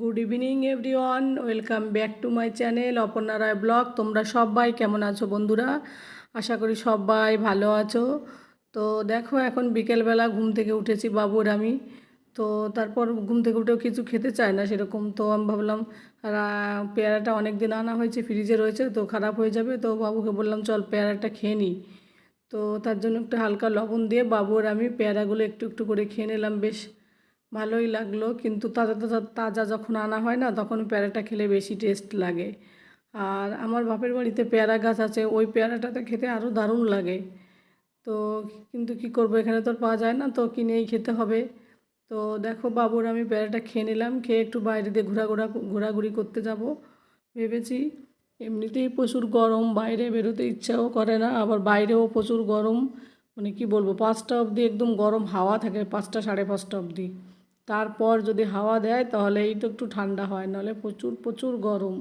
Good evening everyone welcome back to my channel Aparna Roy blog তোমরা সবাই কেমন আছো বন্ধুরা? আশা করি সবাই ভালো আছো। তো দেখো, এখন বিকেলবেলা ঘুম থেকে উঠেছি বাবুর আমি। তো তারপর ঘুম থেকে উঠেও কিছু খেতে চায় না সেরকম। তো আমি ভাবলাম পেয়ারাটা অনেক দিন আনা হয়েছে, ফ্রিজে রয়েছে, তো খারাপ হয়ে যাবে। তো বাবুকে বললাম, চল, পেয়ারাটা খেয়ে নিই। তো তার জন্য একটু হালকা লবণ দিয়ে বাবুর আমি পেয়ারাগুলো একটু একটু করে খেয়ে নিলাম। বেশ ভালোই লাগল। কিন্তু তাজা তাজা তাজা যখন আনা হয় না, তখন পেয়ারাটা খেলে বেশি টেস্ট লাগে। আর আমার বাপের বাড়িতে পেয়ারা গাছ আছে, ওই পেয়ারাটাতে খেতে আরও দারুণ লাগে। তো কিন্তু কি করব, এখানে তো আর পাওয়া যায় না, তো কিনেই খেতে হবে। তো দেখো বাবুর আমি পেয়ারাটা খেয়ে নিলাম, খেয়ে একটু বাইরে দিয়ে ঘোরাঘোরা ঘোরাঘুরি করতে যাব। ভেবেছি এমনিতেই প্রচুর গরম, বাইরে বেরোতে ইচ্ছাও করে না, আবার বাইরেও প্রচুর গরম। মানে কি বলব, পাঁচটা অবধি একদম গরম হাওয়া থাকে, পাঁচটা সাড়ে পাঁচটা অবধি। তারপর যদি হাওয়া দেয় তাহলে এই তো একটু ঠান্ডা হয়, নাহলে প্রচুর প্রচুর গরম।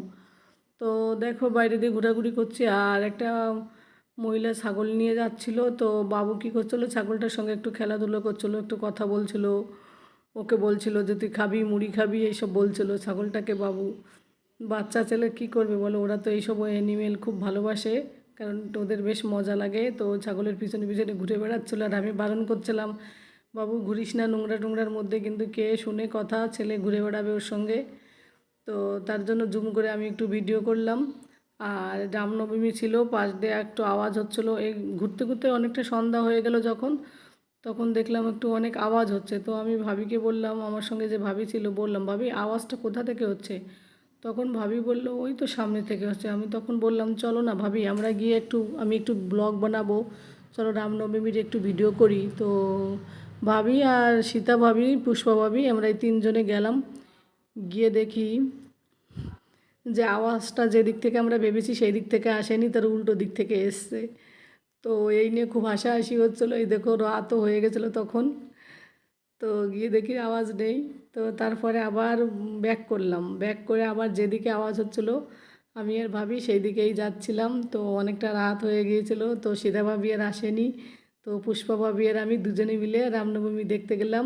তো দেখো বাইরে দিয়ে ঘোরাঘুরি করছি, আর একটা মহিলা ছাগল নিয়ে যাচ্ছিল, তো বাবু কী করছিল, ছাগলটার সঙ্গে একটু খেলাধুলো করছিল, একটু কথা বলছিল। ওকে বলছিল যে, তুই খাবি, মুড়ি খাবি? এইসব বলছিল ছাগলটাকে বাবু। বাচ্চা ছেলে কী করবে বলো, ওরা তো এইসব অ্যানিমেল খুব ভালোবাসে, কারণ ওদের বেশ মজা লাগে। তো ছাগলের পিছনে পিছনে ঘুরে বেড়াচ্ছিলো, আর আমি বারণ করছিলাম বাবু ঘুরিস না নোংরা টোংরার মধ্যে, কিন্তু কে শুনে কথা, ছেলে ঘুরে বেড়াবে ওর সঙ্গে। তো তার জন্য জুম করে আমি একটু ভিডিও করলাম। আর রামনবমী ছিল, পাশ দিয়ে একটু আওয়াজ হচ্ছিল। এই ঘুরতে ঘুরতে অনেকটা সন্ধ্যা হয়ে গেল যখন, তখন দেখলাম একটু অনেক আওয়াজ হচ্ছে। তো আমি ভাবিকে বললাম, আমার সঙ্গে যে ভাবি ছিল, বললাম, ভাবি, আওয়াজটা কোথা থেকে হচ্ছে? তখন ভাবি বলল, ওই তো সামনে থেকে হচ্ছে। আমি তখন বললাম, চলো না ভাবি, আমরা গিয়ে একটু, আমি একটু ব্লগ বানাবো। চলো রামনবমীর একটু ভিডিও করি। তো ভাবি আর সীতা ভাবি, পুষ্পা ভাবি, আমরা এই তিনজনে গেলাম। গিয়ে দেখি যে আওয়াজটা যে দিক থেকে আমরা ভেবেছি সেই দিক থেকে আসেনি, তার উল্টো দিক থেকে এসছে। তো এই নিয়ে খুব হাসাহাসি হচ্ছিল। এই দেখো, রাতও হয়ে গেছিল তখন। তো গিয়ে দেখি আওয়াজ নেই। তো তারপরে আবার ব্যাক করলাম। ব্যাক করে আবার যেদিকে আওয়াজ হচ্ছিল, আমি আর ভাবি সেই দিকেই যাচ্ছিলাম। তো অনেকটা রাত হয়ে গিয়েছিল। তো সীতা ভাবি আর আসেনি। তো পুষ্পা ভাবি আর আমি দুজনে মিলে রামনবমী দেখতে গেলাম।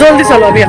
জলদি চলো আমি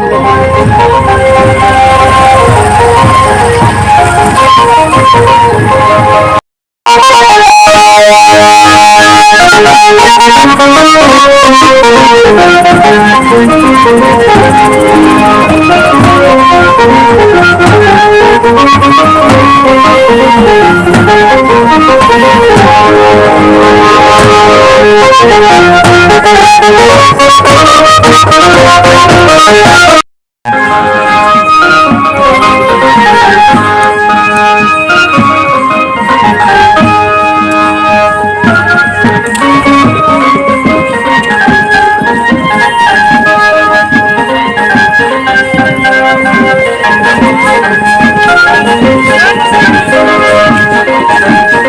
Thank you.